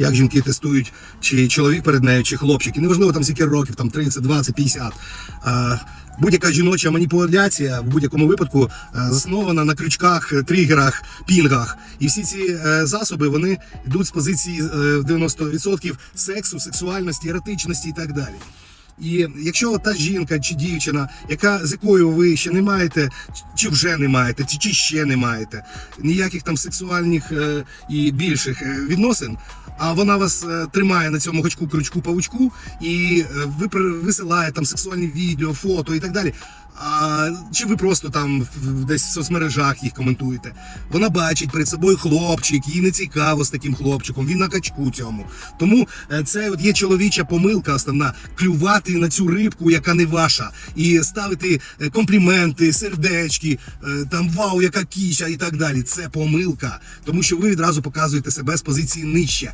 як жінки тестують, чи чоловік перед нею, чи хлопчик. І неважливо там скільки років, там 30, 20, 50. А, Будь-яка жіноча маніпуляція в будь-якому випадку е, заснована на крючках, е, тригерах, пінгах. І всі ці е, засоби вони йдуть з позиції е, в 90% сексу, сексуальності, еротичності і так далі. І якщо та жінка чи дівчина, яка з якою ви ще не маєте, чи вже не маєте, чи, чи ще не маєте ніяких там сексуальних е, і більших е, відносин, а вона вас е, тримає на цьому гачку, крючку, павучку, і е, ви висилає там сексуальні відео, фото і так далі. А, чи ви просто там десь в соцмережах їх коментуєте? Вона бачить перед собою хлопчик, їй не цікаво з таким хлопчиком, він на качку цьому. Тому е, це от є чоловіча помилка основна клювати на цю рибку, яка не ваша, і ставити е, компліменти, сердечки, е, там вау, яка кіща і так далі. Це помилка, тому що ви відразу показуєте себе з позиції нижче.